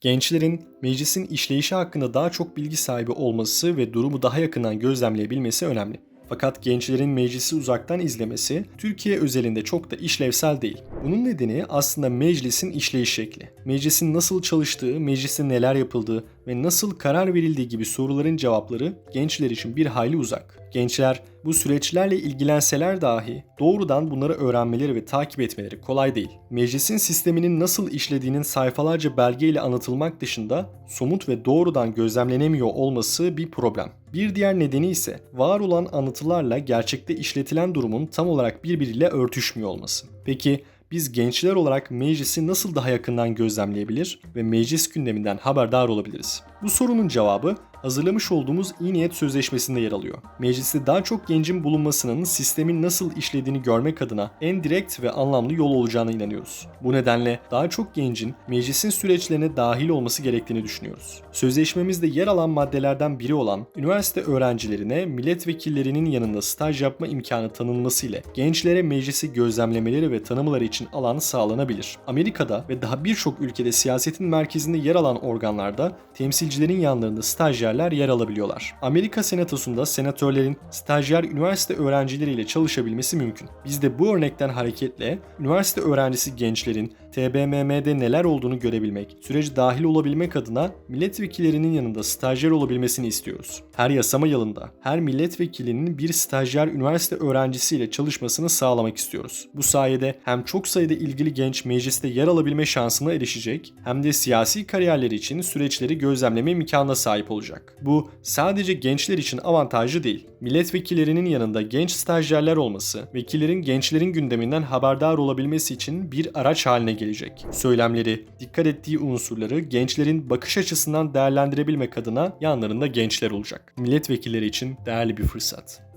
Gençlerin meclisin işleyişi hakkında daha çok bilgi sahibi olması ve durumu daha yakından gözlemleyebilmesi önemli. Fakat gençlerin meclisi uzaktan izlemesi Türkiye özelinde çok da işlevsel değil. Bunun nedeni aslında meclisin işleyiş şekli. Meclisin nasıl çalıştığı, mecliste neler yapıldığı ve nasıl karar verildiği gibi soruların cevapları gençler için bir hayli uzak. Gençler bu süreçlerle ilgilenseler dahi doğrudan bunları öğrenmeleri ve takip etmeleri kolay değil. Meclisin sisteminin nasıl işlediğinin sayfalarca belgeyle anlatılmak dışında somut ve doğrudan gözlemlenemiyor olması bir problem. Bir diğer nedeni ise var olan anlatılarla gerçekte işletilen durumun tam olarak birbiriyle örtüşmüyor olması. Peki biz gençler olarak meclisi nasıl daha yakından gözlemleyebilir ve meclis gündeminden haberdar olabiliriz? Bu sorunun cevabı hazırlamış olduğumuz iyi niyet sözleşmesinde yer alıyor. Mecliste daha çok gencin bulunmasının sistemin nasıl işlediğini görmek adına en direkt ve anlamlı yol olacağına inanıyoruz. Bu nedenle daha çok gencin meclisin süreçlerine dahil olması gerektiğini düşünüyoruz. Sözleşmemizde yer alan maddelerden biri olan üniversite öğrencilerine milletvekillerinin yanında staj yapma imkanı tanınması ile gençlere meclisi gözlemlemeleri ve tanımaları için alan sağlanabilir. Amerika'da ve daha birçok ülkede siyasetin merkezinde yer alan organlarda temsilcilerin yanlarında stajyerler yer alabiliyorlar. Amerika Senatosu'nda senatörlerin stajyer üniversite öğrencileriyle çalışabilmesi mümkün. Biz de bu örnekten hareketle üniversite öğrencisi gençlerin TBMM'de neler olduğunu görebilmek, sürece dahil olabilmek adına milletvekillerinin yanında stajyer olabilmesini istiyoruz. Her yasama yılında her milletvekilinin bir stajyer üniversite öğrencisiyle çalışmasını sağlamak istiyoruz. Bu sayede hem çok sayıda ilgili genç mecliste yer alabilme şansına erişecek hem de siyasi kariyerleri için süreçleri gözlemleme imkanına sahip olacak. Bu sadece gençler için avantajlı değil. Milletvekillerinin yanında genç stajyerler olması, vekillerin gençlerin gündeminden haberdar olabilmesi için bir araç haline gelecek. Söylemleri, dikkat ettiği unsurları gençlerin bakış açısından değerlendirebilmek adına yanlarında gençler olacak. Milletvekilleri için değerli bir fırsat.